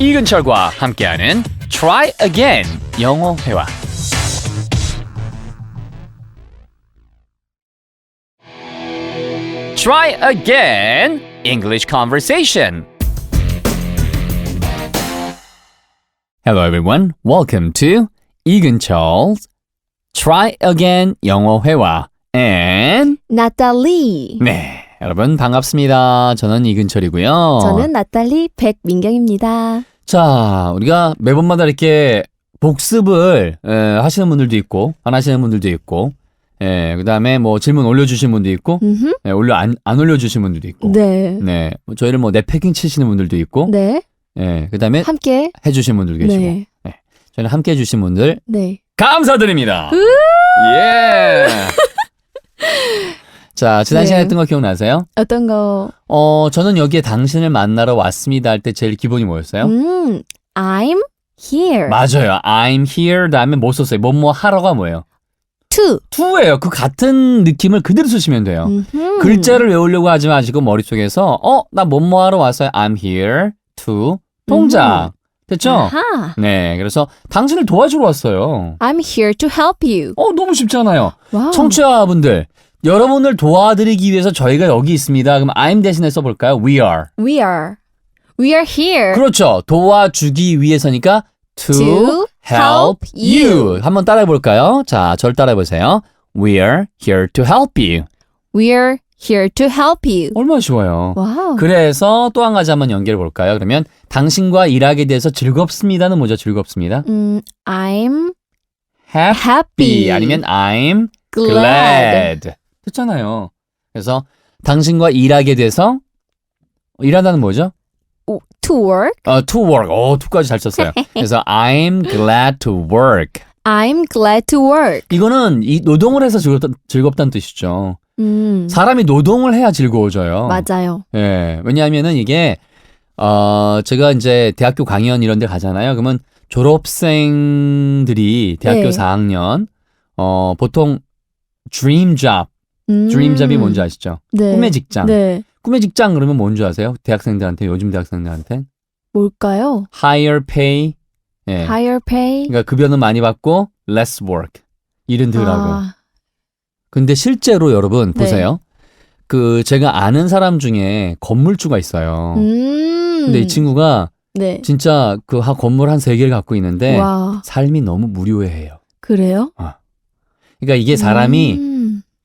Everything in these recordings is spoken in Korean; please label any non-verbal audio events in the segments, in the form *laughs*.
이근철과 함께하는 Try Again 영어 회화. Try again English conversation. Hello everyone. Welcome to 이근철's Try Again 영어 회화. And 나탈리. 네, 여러분 반갑습니다. 저는 이근철이고요. 저는 나탈리 백민경입니다. 자, 우리가 매번마다 이렇게 복습을 에, 하시는 분들도 있고 안 하시는 분들도 있고 예, 그다음에 뭐 질문 올려주신 분도 있고 음흠. 예, 올려 안, 안 올려주신 분들도 있고 네. 네, 뭐 저희를 뭐 넷패킹 치시는 분들도 있고 네. 예, 그다음에 함께. 해주신 분들도 계시고 네. 저희는 함께 해주신 분들 네. 감사드립니다. 예. *laughs* 자, 지난 네. 시간에 했던 거 기억나세요? 어떤 거? 어, 저는 여기에 당신을 만나러 왔습니다 할 때 제일 기본이 뭐였어요? 음. I'm here 맞아요. I'm here 다음에 뭐 썼어요? 뭐뭐 하러가 뭐예요? to. to예요. 그 같은 느낌을 그대로 쓰시면 돼요. 음흠. 글자를 외우려고 하지 마시고 머릿속에서 어, 나 뭐뭐 하러 왔어요. I'm here to 동작. 됐죠? 아하. 네. 그래서 당신을 도와주러 왔어요. I'm here to help you. 어, 너무 쉽잖아요. 와우. 청취자분들, 여러분을 도와드리기 위해서 저희가 여기 있습니다. 그럼 I'm 대신에 써볼까요? We are. We are. We are here 그렇죠. 도와주기 위해서니까 to, to help you. 한번 따라해 볼까요? 자, 절 따라해 보세요. We are here to help you. We are here to help you. 얼마나 쉬워요. 와우. 그래서 또 한 가지 한번 연결해 볼까요? 그러면 당신과 일하게 돼서 즐겁습니다는 뭐죠? 즐겁습니다. 음, I'm happy, happy. 아니면 I'm glad. glad. 됐잖아요. 그래서 당신과 일하게 돼서 일하다는 뭐죠? 오, To work. 어, to work. 오, to까지 잘 썼어요. *laughs* 그래서 I'm glad to work. I'm glad to work. 이거는 이 노동을 해서 즐겁다, 즐겁다는 뜻이죠. 음. 사람이 노동을 해야 즐거워져요. 맞아요. 예. 왜냐하면은 이게 어 제가 이제 대학교 강연 이런 데 가잖아요. 그러면 졸업생들이 대학교 네. 4학년 어 보통 dream job, 음. job이 뭔지 아시죠? 네. 꿈의 직장. 네. 꿈의 직장 그러면 뭔지 아세요? 대학생들한테 요즘 대학생들한테 뭘까요? higher pay. 예. Higher pay. 그러니까 급여는 많이 받고 less work. 일은 덜 하고. 아, 근데 실제로 여러분 네. 보세요. 그 제가 아는 사람 중에 건물주가 있어요. 음. 근데 이 친구가 네. 진짜 그 하- 건물 한 세 개를 갖고 있는데 와, 삶이 너무 무료해요. 그래요? 그러니까 이게 사람이 음.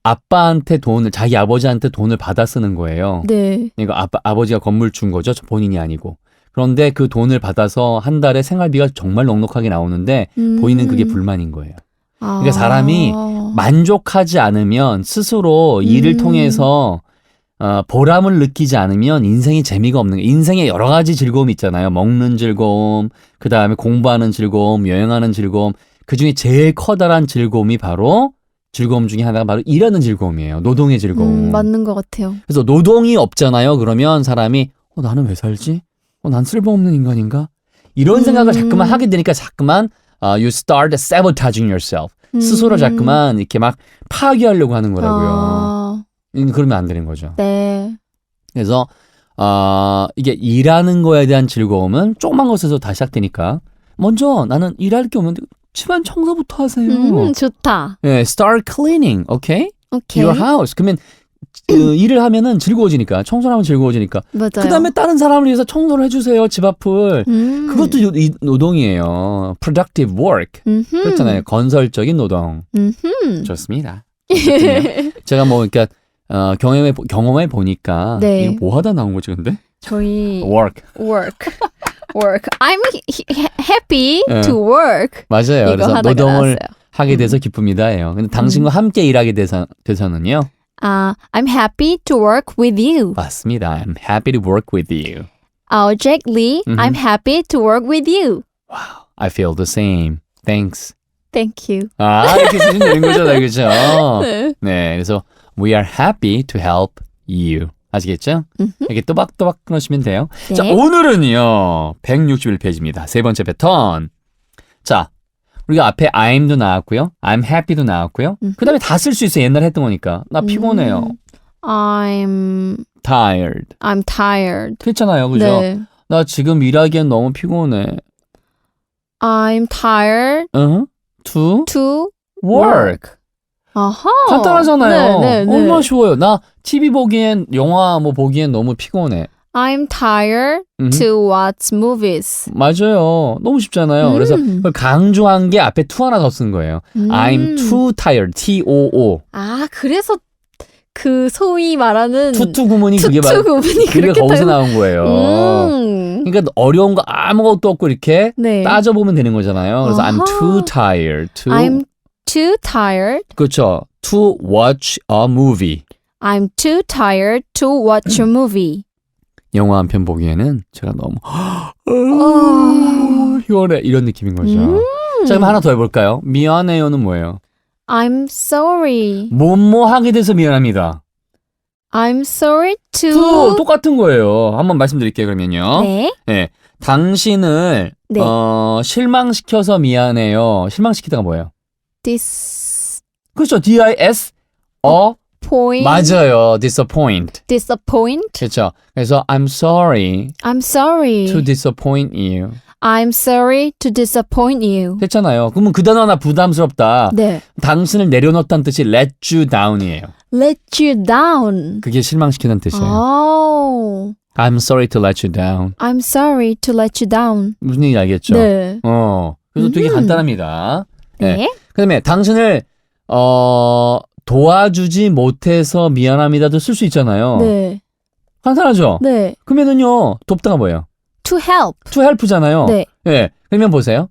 아빠한테 돈을 자기 아버지한테 돈을 받아 쓰는 거예요. 네. 그러니까 아빠 아버지가 건물 준 거죠. 저 본인이 아니고. 그런데 그 돈을 받아서 한 달에 생활비가 정말 넉넉하게 나오는데 음. 보이는 그게 불만인 거예요. 아. 그러니까 사람이 만족하지 않으면 스스로 일을 음. 통해서 어, 보람을 느끼지 않으면 인생이 재미가 없는 거예요. 인생에 여러 가지 즐거움이 있잖아요. 먹는 즐거움, 그 다음에 공부하는 즐거움, 여행하는 즐거움. 그 중에 제일 커다란 즐거움이 바로 즐거움 중에 하나가 바로 일하는 즐거움이에요. 노동의 즐거움. 음, 맞는 것 같아요. 그래서 노동이 없잖아요. 그러면 사람이 어, 나는 왜 살지? 어, 난 쓸모없는 인간인가? 이런 음. 생각을 자꾸만 하게 되니까 자꾸만 어, you start sabotaging yourself. 스스로 음. 자꾸만 이렇게 막 파괴하려고 하는 거라고요. 아, 음, 그러면 안 되는 거죠. 네. 그래서 어, 이게 일하는 거에 대한 즐거움은 조그만 것에서 다 시작되니까 먼저 나는 일할 게 없는데 집안 청소부터 하세요. 음, 좋다. 예, start cleaning, okay? 오케이. Your house. 그러면 그 *clears throat* 일을 하면은 즐거워지니까 청소를 하면 즐거워지니까 맞아요. 그다음에 다른 사람을 위해서 청소를 해주세요 집 앞을 음. 그것도 요- 이 노동이에요 productive work 음흠. 그렇잖아요 건설적인 노동 음흠. 좋습니다 어쨌든요. 제가 뭐 그러니까 어, 경험해 보- 경험해 보니까 네. 이거 뭐 하다 나온 거지 근데 저희 work work. work. I'm he- he- happy 예. to work. 맞아요 이거 그래서 하다가 노동을 나왔어요. 하게 돼서 기쁩니다예요 근데 당신과 함께 일하게 돼서 돼서는요 아, I'm happy to work with you. 맞습니다 I'm happy to work with you 어, Jack Lee, 음흠. I'm happy to work with you. I feel the same thanks Thank you. 아 이렇게 쓰시면 되는 거잖아요 그죠 *laughs* 네. 네, 그래서 we are happy to help you. 아시겠죠? 이렇게 또박또박 끊으시면 돼요. 네. 자, 오늘은요. 161페이지입니다. 세 번째 패턴. 자, 우리가 앞에 I'm도 나왔고요. I'm happy도 나왔고요. 음흠. 그 다음에 다 쓸 수 있어요. 옛날에 했던 거니까. 나 피곤해요. 음, I'm tired. I'm tired. 그렇잖아요. 그죠? 네. 나나 지금 일하기엔 너무 피곤해. I'm tired 응? To to work. 아하. 간단하잖아요. 네, 네, 네. 얼마나 쉬워요. 나 TV 보기엔 영화 뭐 보기엔 너무 피곤해. I'm tired 음. to watch movies. 맞아요. 너무 쉽잖아요. 그래서 음. 그걸 강조한 게 앞에 to 하나 더 쓴 거예요. 음. I'm too tired. T-O-O. 아, 그래서 그 소위 말하는 투투 구문이 그게 투투 말 그게 그렇게 거기서 닮- 나온 거예요. 음. 그러니까 어려운 거 아무것도 없고 이렇게 네. 따져보면 되는 거잖아요. 그래서 I'm 아하. too tired to I'm too tired. 그렇죠. To watch a movie. I'm too tired to watch a movie. *clears throat* 영화 한 편 보기에는 제가 너무 *gasps* 어. 피곤해 이런 느낌인 거죠. 음. 자 그럼 하나 더 해볼까요? 미안해요는 뭐예요? I'm sorry. 뭐뭐 하게 돼서 미안합니다. I'm sorry to. to 똑같은 거예요. 한번 말씀드릴게요 그러면요. 네. 네. 당신을 네. 어, 실망시켜서 미안해요. 실망시키다가 뭐예요? Dis. 그렇죠. D-I-S. 어 Point. 맞아요. disappoint. Disappoint. 그렇죠. 그래서 I'm sorry I'm sorry. to disappoint you. I'm sorry to disappoint you. 했잖아요. 그러면 그 단어 하나 부담스럽다. 네. 당신을 내려놓다는 뜻이 let you down이에요. Let you down. 그게 실망시키는 뜻이에요. Oh. I'm sorry to let you down. I'm sorry to let you down. 무슨 얘기인지 알겠죠? 네. 어. 그래서 되게 음. 간단합니다. 네. 네. 그 다음에 당신을 어 도와주지 못해서 미안합니다도 쓸 수 있잖아요. 네. 간단하죠? 네. 그러면은요. 돕다가 뭐예요? To help. to help잖아요. 네. 예. 그러면 보세요.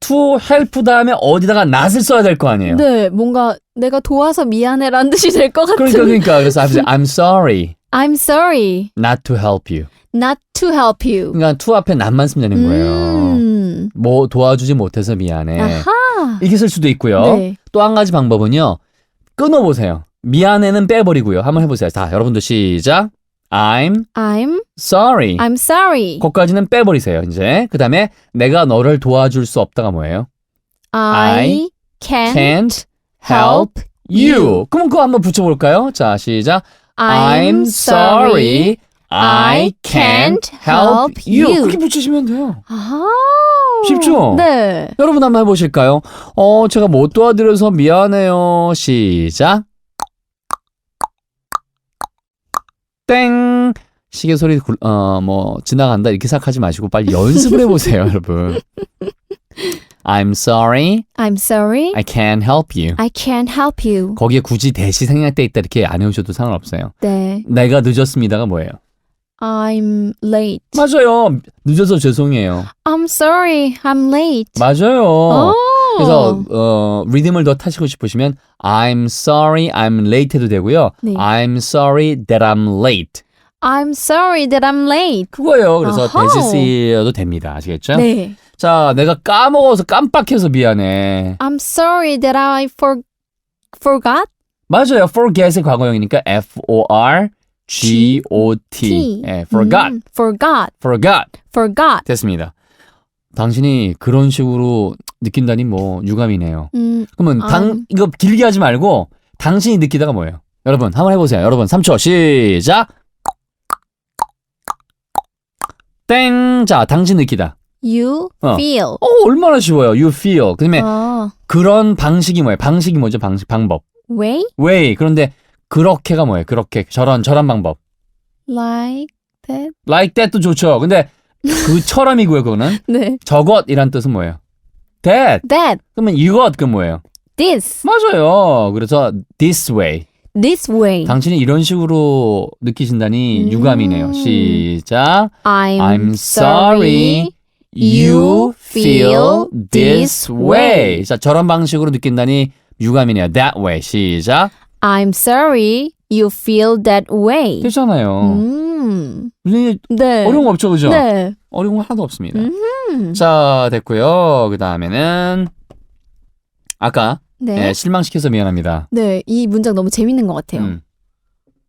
to help 다음에 어디다가 not을 써야 될 거 아니에요. 네. 뭔가 내가 도와서 미안해라는 뜻이 될 것 같은. 그러니까 그러니까 *laughs* 그래서 I'm I'm sorry I'm sorry not to help you. not to help you. 그러니까 to 앞에 not만 쓰면 되는 거예요. 음. 뭐 도와주지 못해서 미안해. 아하. 이렇게 쓸 수도 있고요. 네. 또 한 가지 방법은요. 끊어보세요. 미안해는 빼버리고요. 한번 해보세요. 자, 여러분도 시작. I'm I'm sorry. I'm sorry. 거까지는 빼버리세요. 이제 그 다음에 내가 너를 도와줄 수 없다가 뭐예요? I can't, Can't help you. 그럼 그거 한번 붙여볼까요? 자, 시작. I'm sorry. I can't help you. 그렇게 붙이시면 돼요. 아. 쉽죠? 네. 여러분 한번 해보실까요? 어, 제가 못 도와드려서 미안해요. 시작. 땡. 시계 소리 굴- 어, 뭐 지나간다 이렇게 생각하지 마시고 빨리 연습을 해보세요, *laughs* 여러분. I'm sorry, I'm sorry. I can't help you. I can't help you. 거기에 굳이 대시 생략돼 있다 이렇게 안 해오셔도 상관없어요. 네. 내가 늦었습니다가 뭐예요? I'm late. 맞아요. 늦어서 죄송해요. I'm sorry. I'm late. 맞아요. 어. 그래서 어, 리듬을 더 타시고 싶으시면 I'm sorry, I'm late 해도 되고요. 네. I'm sorry that I'm late. I'm sorry that I'm late. 그거예요. 그래서 어허. 대시 쓰여도 됩니다. 아시겠죠? 네. 자, 내가 까먹어서 깜빡해서 미안해. I'm sorry that I for forgot. 맞아요. forget의 과거형이니까 F O R G O T. 예, forgot. 음, forgot. forgot. Forgot. 됐습니다. 당신이 그런 식으로 느낀다니 뭐 유감이네요. 음, 그러면 당 음. 이거 길게 하지 말고 당신이 느끼다가 뭐예요? 여러분 한번 해보세요. 여러분 3초 시작. 땡. 자, 당신 느끼다. you 어. feel. 어, 얼마나 쉬워요. You feel. 그다음에 어. 그런 방식이 뭐예요? 방식이 뭐죠? 방식 방법. way way. 그런데 그렇게가 뭐예요? 그렇게 저런 저런 방법. like that. like that도 좋죠. 근데 *laughs* 그처럼이고요. 그거는 네. 저것이란 뜻은 뭐예요? that. That. 그러면 이것 그 뭐예요? This. 맞아요. 그래서 this way. This way. 당신이 이런 식으로 느끼신다니 음. 유감이네요. 시작. I'm, I'm sorry you feel this way. 자, 저런 방식으로 느낀다니 유감이네요. That way. 시작. I'm sorry you feel that way. 되잖아요. 음. 네. 어려운 거 없죠, 그죠? 네. 어려운 거 하나도 없습니다. 음. 자, 됐고요. 그 다음에는 아까 네. 예, 실망시켜서 미안합니다. 네. 이 문장 너무 재밌는 것 같아요. 음.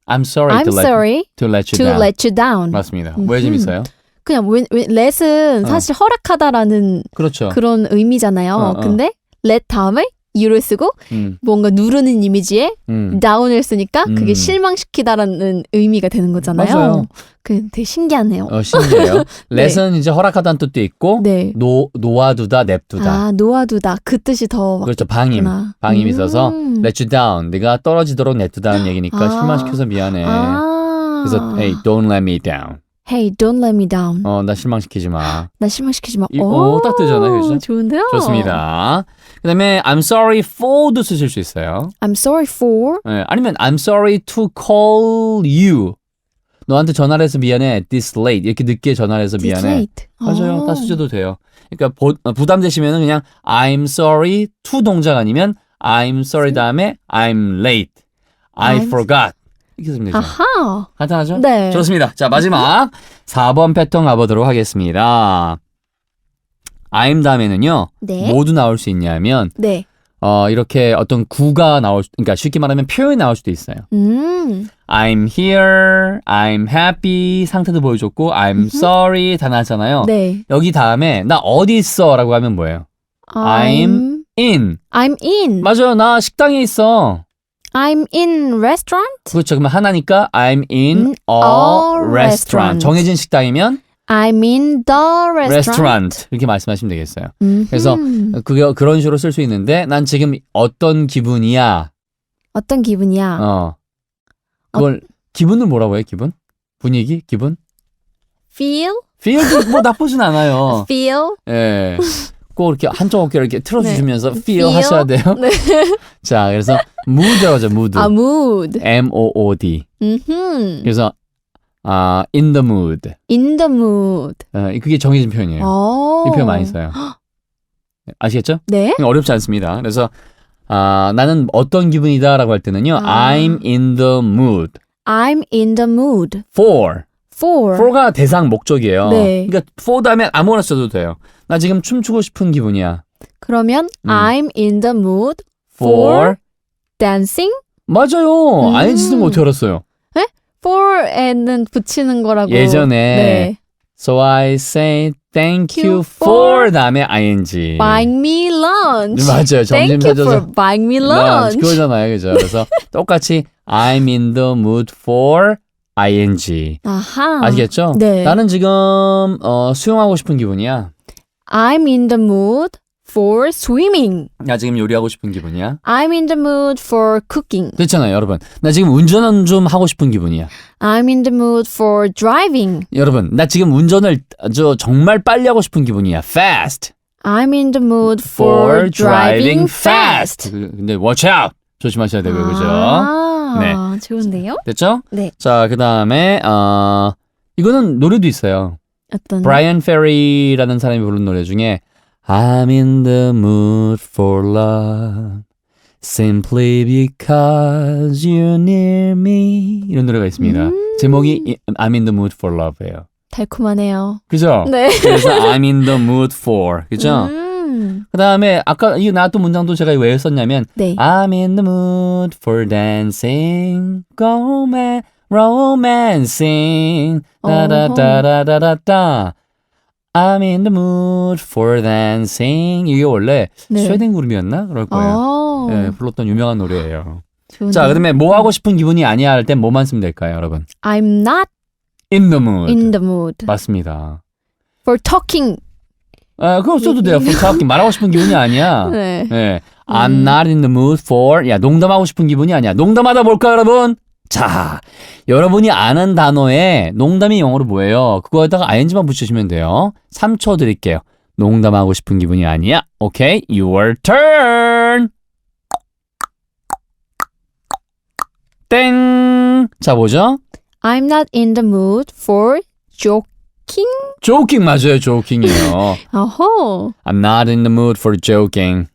I'm sorry, I'm to, let, sorry to let you to down. let you down. 맞습니다. 왜 음흠. 재밌어요? 그냥 왜, 왜 let은 어. 사실 허락하다라는 그렇죠. 그런 의미잖아요. 어, 어. 근데 let 다음에 you를 쓰고 음, 뭔가 누르는 이미지에 음. down을 쓰니까 음. 그게 실망시키다라는 의미가 되는 거잖아요. 맞아요. 그 되게 신기하네요. 어, 신기해요. *laughs* 레슨 이제 허락하다는 뜻도 있고 네. 노 놓아두다, 냅두다. 아 놓아두다 그 뜻이 더 그렇죠. 방임. 맞구나. 방임이 있어서 음. let you down. 네가 떨어지도록 냅두다는 *gasps* 얘기니까 아. 실망시켜서 미안해. 아. 그래서 hey, don't let me down. Hey, don't let me down. 어, 나 실망시키지 마. *gasps* 나 실망시키지 마. 이- 어, 딱 되잖아요, 그죠? 좋은데요? 좋습니다. 그다음에 I'm sorry for도 쓰실 수 있어요. I'm sorry for. 예, 아니면 I'm sorry to call you. 너한테 전화를 해서 미안해. This late 이렇게 늦게 전화를 해서 미안해. late. 맞아요. 어. 다 쓰셔도 돼요. 그러니까 보, 어, 부담되시면은 그냥 I'm sorry to 동작 아니면 I'm sorry 다음에 I'm late. I I'm- forgot. 이렇게 쓰면 되죠. 아하. 간단하죠? 네. 좋습니다. 자, 마지막 4번 패턴 가보도록 하겠습니다. I'm 다음에는요. 네. 모두 나올 수 있냐면 네. 어, 이렇게 어떤 구가 나올 수, 그러니까 쉽게 말하면 표현이 나올 수도 있어요. 음. I'm here, I'm happy 상태도 보여줬고 I'm sorry 다 나왔잖아요. 네. 여기 다음에 나 어디 있어라고 하면 뭐예요? I'm in. I'm in. 맞아요. 나 식당에 있어. I'm in restaurant. 그렇죠. 그러면 하나니까 I'm in In a, restaurant. restaurant. 정해진 식당이면 I'm in the restaurant. restaurant. 이렇게 말씀하시면 되겠어요. 음흠. 그래서 그게 그런 식으로 쓸 수 있는데 난 지금 어떤 기분이야. 어떤 기분이야? 어. 그걸 기분은 뭐라고 해요? 기분? 분위기? 기분? Feel? feel도 뭐 나쁘진 않아요. Feel? 예. 꼭 이렇게 한쪽 어깨를 이렇게 틀어주시면서 feel, Feel? 하셔야 돼요. 네. *laughs* 자, 그래서 mood라고 하죠. mood. 아, mood. M O O D. 음흠. 그래서 아 in the mood. In the mood. 어, 그게 정해진 표현이에요. 어. 이 표현 많이 써요. *gasps* 아시겠죠? 네. 어렵지 않습니다. 그래서 아 나는 어떤 기분이다라고 할 때는요. 아. I'm in the mood I'm in the mood for. for. for가 대상 목적이에요. 네. 그러니까 for 다음에 아무거나 써도 돼요. 나 지금 춤추고 싶은 기분이야. 그러면 음. I'm in the mood for, dancing. 맞아요. 음. ING 쓰는 거 어떻게 알았어요? for에는 붙이는 거라고. 예전에 네. So I say thank you for 다음에 ing. Buying me lunch. 맞아요. 점심 Thank you 사줘서 for buying me lunch. 그거잖아요. 그죠? 그래서 똑같이 I'm in the mood for ing. 아하. 아시겠죠? 네. 나는 지금 어, 수영하고 싶은 기분이야. I'm in the mood for swimming. 나 지금 요리하고 싶은 기분이야. I'm in the mood for cooking. 됐잖아요, 여러분. 나 지금 운전 좀 하고 싶은 기분이야. I'm in the mood for driving. 여러분, 나 지금 운전을 저 정말 빨리 하고 싶은 기분이야. fast. I'm in the mood for, driving fast. 그- 근데 watch out. 조심하셔야 되고요. 그죠? 아, 좋은데요? 됐죠? 네. 자, 그 다음에 어 이거는 노래도 있어요. 어떤 브라이언 페리라는 사람이 부른 노래 중에 I'm in the mood for love simply because you're near me 이런 노래가 있습니다. 음. 제목이 이- I'm in the mood for love예요. 달콤하네요. 그죠? 네. 그래서 I'm in the mood for 그죠? 음. 그 다음에 아까 이 나왔던 문장도 제가 왜 썼냐면 네. I'm in the mood for dancing, roman, romancing, 다다다다다다. I'm in the mood for dancing. 이게 원래 네. 스웨덴 그룹이었나 그럴 거예요. 어. 예, 불렀던 유명한 노래예요. 좋은데. 자, 그다음에 뭐 하고 싶은 기분이 아니야 할 땐 뭐만 쓰면 될까요, 여러분? I'm not In the mood. in the mood 맞습니다. for talking. 아, 그거 써도 돼요. 불타기 말하고 싶은 기분이 아니야. *laughs* 네. 예. I'm 음. not in the mood for 야 농담하고 싶은 기분이 아니야. 농담하다 뭘까 여러분? 자, 여러분이 아는 단어에 농담이 영어로 뭐예요? 그거에다가 ing만 붙이시면 돼요. 3초 드릴게요. 농담하고 싶은 기분이 아니야. 오케이, your turn. 땡. 자, 뭐죠? I'm not in the mood for joking. joking 맞아요. joking이에요. 어허. I'm not in the mood for joking.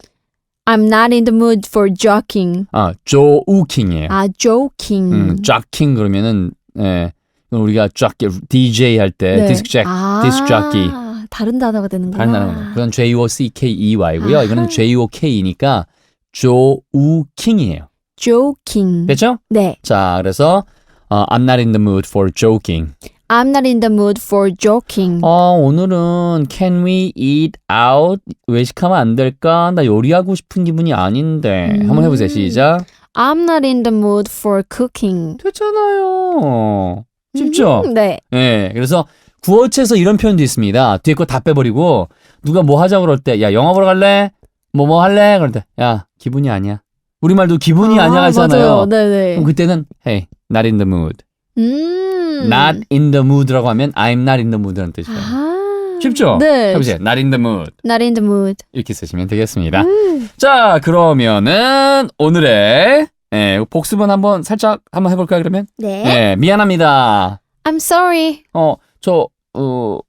I'm not in the mood for joking. 아, joking이에요. 아, joking. 음, jockking 그러면은 예. 우리가 jockey DJ 할때 네. 디스크 잭, 아, 디스크 jockey 다른 단어가 되는구나. 다른 단어예요. 그건 J O C K E Y고요. 아하. 이거는 J O K이니까 joking,이에요. joking. 됐죠? 네. 자, 그래서 어, I'm not in the mood for joking. I'm not in the mood for joking. 어, 오늘은 can we eat out? 외식하면 안 될까? 나 요리하고 싶은 기분이 아닌데. 음. 한번 해보세요. 시작. I'm not in the mood for cooking. 됐잖아요. 쉽죠? 음, 네. 예. 그래서 구어체에서 이런 표현도 있습니다. 뒤에 거 다 빼버리고 누가 뭐 하자고 그럴 때, 야, 영화 보러 갈래? 뭐 뭐 할래? 그럴 때, 야, 기분이 아니야. 우리말도 기분이 아, 니야 하잖아요. 맞아요. 네네. 그럼 그때는 hey, not in the mood. 음. not in the mood라고 하면 I'm not in the mood라는 뜻이에요. 아. 쉽죠? 네. 해보세요. not in the mood. Not in the mood. 이렇게 쓰시면 되겠습니다. 음. 자, 그러면은 오늘의 예, 복습은 한번 살짝 한번 해볼까요, 그러면? 네. 예, 미안합니다. I'm sorry. 어, 저, 어,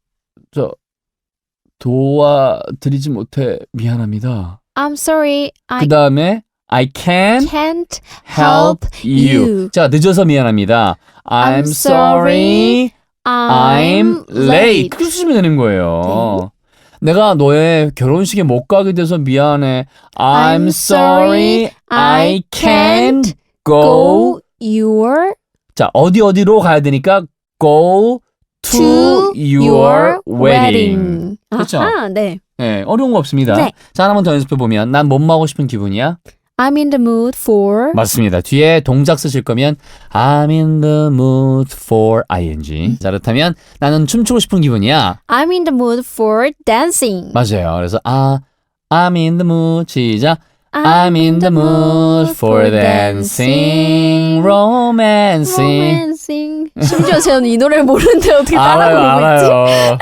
저, 도와드리지 못해 미안합니다. I'm sorry. I 그 다음에 I can can't help you. 자, 늦어서 미안합니다. I'm, I'm sorry, I'm late. 그렇게 쓰시면 되는 거예요. 내가 너의 결혼식에 못 가게 돼서 미안해. I'm, I'm sorry, I can't go. go your 자, 어디 어디로 가야 되니까 go to, to your wedding. 그렇죠? 아하, 네. 네, 어려운 거 없습니다. 네. 자, 하나만 더 연습해 보면 난뭐 하고 싶은 기분이야? I'm in the mood for 맞습니다. 뒤에 동작 쓰실 거면 I'm in the mood for ing. 자, 그렇다면 나는 춤추고 싶은 기분이야. I'm in the mood for dancing. 맞아요. 그래서 아 I'm in the mood 시작. I'm in the mood for dancing, romancing. romancing. 심지어 저는 이 노래를 모르는데 어떻게 알아요, 따라 부르고 있지? 알아요.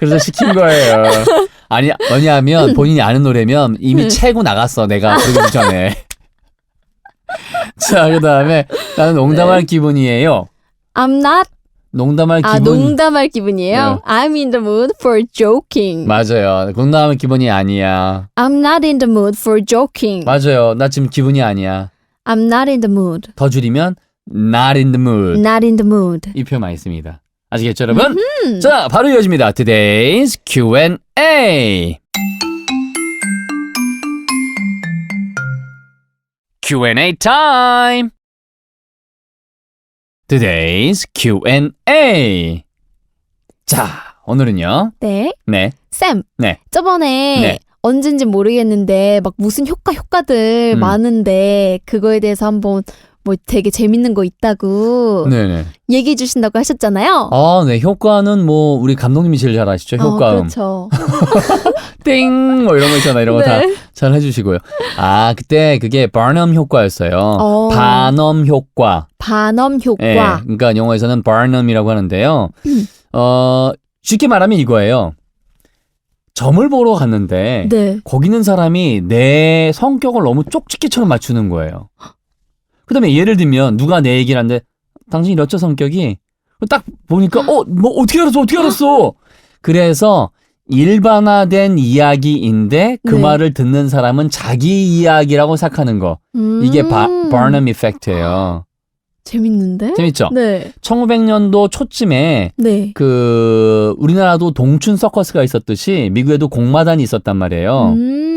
그래서 시킨 거예요. *laughs* 아니, 왜냐하면 본인이 아는 노래면 이미 음. 채고 나갔어, 내가 부르기 전에. *laughs* 자, 그 다음에 나는 농담할 기분이에요. I'm not 농담할 아 기분. 농담할 기분이에요. I'm in the mood for joking. 맞아요. 농담할 기분이 아니야. I'm not in the mood for joking. 맞아요. 나 지금 기분이 아니야. I'm not in the mood. 더 줄이면 not in the mood. Not in the mood. 이 표현 많이 씁니다. 아시겠죠, 여러분? 자, 바로 이어집니다. Today's Q&A. Q&A time. Today's Q&A. 자, 오늘은요. 네. 네. 쌤. 네. 저번에 네. 언젠지 모르겠는데 막 무슨 효과 효과들 음. 많은데 그거에 대해서 한번 뭐 되게 재밌는 거 있다고 네네. 얘기해 주신다고 하셨잖아요. 아, 네. 효과는 뭐 우리 감독님이 제일 잘 아시죠? 어, 효과음. 그렇죠. *laughs* 띵! 뭐 이런 거 있잖아. 이런 거 다 네. 잘 해주시고요. 아, 그때 그게 바넘 효과였어요. 어. 반엄 효과. 반엄 효과. 예, 그러니까 영어에서는 바넘이라고 하는데요. 음. 어, 쉽게 말하면 이거예요. 점을 보러 갔는데 네. 거기 있는 사람이 내 성격을 너무 쪽집게처럼 맞추는 거예요. 그 다음에 예를 들면 누가 내 얘기를 하는데 당신이 이렇죠 성격이 딱 보니까 어 뭐 어떻게 알았어 어떻게 알았어 그래서 일반화된 이야기인데 그 네. 말을 듣는 사람은 자기 이야기라고 생각하는 거 이게 바, 음. 바넘 이펙트예요. 재밌는데? 재밌죠? 네. 1900년도 초쯤에 네. 그 우리나라도 동춘 서커스가 있었듯이 미국에도 공마단이 있었단 말이에요. 음.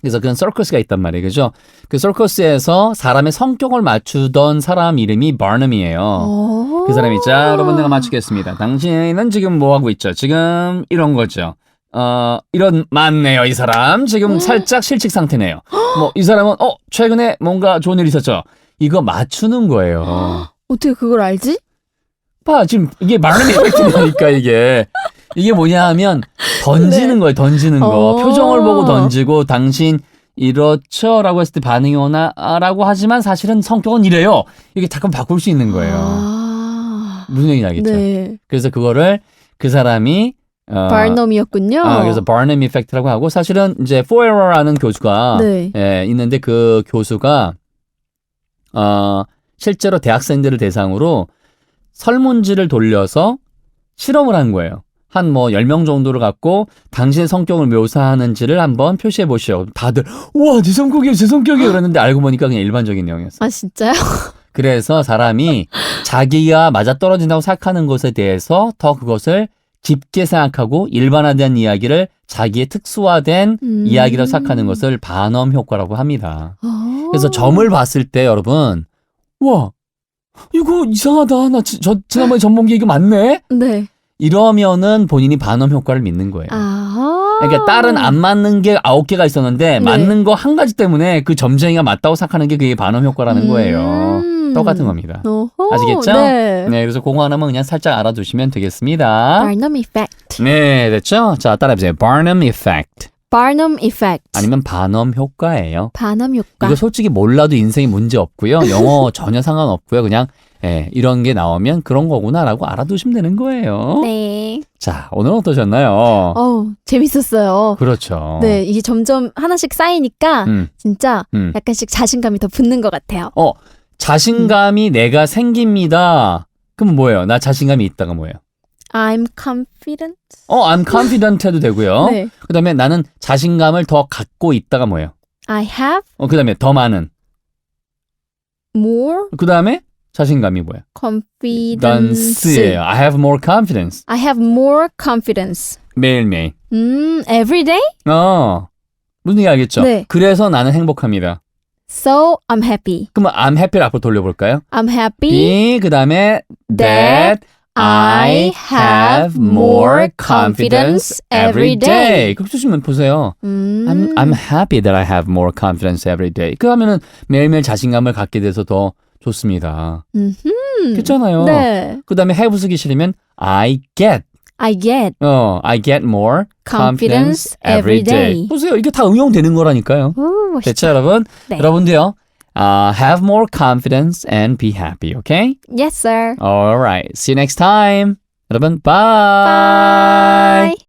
그래서 그런 서커스가 있단 말이에요. 그죠? 그 서커스에서 사람의 성격을 맞추던 사람 이름이 바넘이에요. 어. 그 사람이 자, 여러분 내가 맞추겠습니다. 당신은 지금 뭐 하고 있죠? 지금 이런 거죠. 어, 이런 맞네요, 이 사람. 지금 살짝 실직 상태네요. 뭐 이 사람은 어, 최근에 뭔가 좋은 일 있었죠. 이거 맞추는 거예요. 어떻게 그걸 알지? 봐, 지금 이게 말하는 이펙트니까 *laughs* 이게. 이게 뭐냐 하면 던지는 거예요, 던지는 거. 네. 어. 표정을 보고 던지고 당신 이렇죠? 라고 했을 때 반응이 오나? 아, 라고 하지만 사실은 성격은 이래요. 이게 잠깐 바꿀 수 있는 거예요. 아. 무슨 얘기인지 알겠죠? 네. 그래서 그거를 그 사람이 어, 바넘이었군요. 아, 그래서 바넘 이펙트라고 하고 사실은 이제 포에러라는 교수가 네. 예, 있는데 그 교수가 어, 실제로 대학생들을 대상으로 설문지를 돌려서 실험을 한 거예요. 한 뭐 10명 정도를 갖고 당신의 성격을 묘사하는지를 한번 표시해 보시오. 다들 우와 제 성격이에요 제 성격이에요 그랬는데 알고 보니까 그냥 일반적인 내용이었어요. 아 진짜요? *laughs* 그래서 사람이 자기가 맞아떨어진다고 생각하는 것에 대해서 더 그것을 깊게 생각하고 일반화된 이야기를 자기의 특수화된 음. 이야기라고 생각하는 것을 반엄 효과라고 합니다. 아. 그래서 점을 봤을 때 여러분, 와, 이거 이상하다. 나 지, 저, 지난번에 전문기 이거 맞네? 네. 이러면은 본인이 반음 효과를 믿는 거예요. 아. 그러니까 딸은 안 맞는 게 아홉 개가 있었는데 네. 맞는 거 한 가지 때문에 그 점쟁이가 맞다고 생각하는 게 그게 반음 효과라는 거예요. 음. 똑같은 겁니다. 오호. 아시겠죠? 네. 네, 그래서 그거 하나만 그냥 살짝 알아두시면 되겠습니다. Barnum effect. 네, 됐죠? 자, 따라해보세요. Barnum effect. Barnum effect. 아니면 반음 효과예요. 반음 효과. 이거 솔직히 몰라도 인생에 문제 없고요. 영어 전혀 상관없고요. 그냥 예, 이런 게 나오면 그런 거구나라고 알아두시면 되는 거예요. 네. 자, 오늘은 어떠셨나요? 어우, 재밌었어요. 그렇죠. 네, 이게 점점 하나씩 쌓이니까 음, 진짜 음. 약간씩 자신감이 더 붙는 것 같아요. 어, 자신감이 내가 생깁니다. 그럼 뭐예요? 나 자신감이 있다가 뭐예요? I'm confident. 어, I'm confident 해도 되고요. *laughs* 네. 그 다음에 나는 자신감을 더 갖고 있다가 뭐예요? I have 어, 그 다음에 더 많은. more 그 다음에 자신감이 뭐예요? confidence. dance예요. I have more confidence. I have more confidence. 매일매일. 음, every day? 어. 무슨 얘기 알겠죠? 네. 그래서 나는 행복합니다. So I'm happy. 그러면 I'm happy를 앞으로 돌려볼까요? I'm happy be 그 다음에 that I have more confidence every day. 그렇게 쓰시면 보세요. 음. I'm, I'm happy that I have more confidence every day. 그 하면은 매일매일 자신감을 갖게 돼서 더 좋습니다. 음흠. 그렇잖아요. 네. 그 다음에 쓰기 싫으면 I get. I get 어, I get more confidence Confidence every day. day. 보세요. 이게 다 응용되는 거라니까요. 오, 멋있다. 됐죠, 여러분? 네. 여러분도요. Uh, have more confidence and be happy, okay? Yes, sir. Alright. See you next time. 여러분, bye. Bye.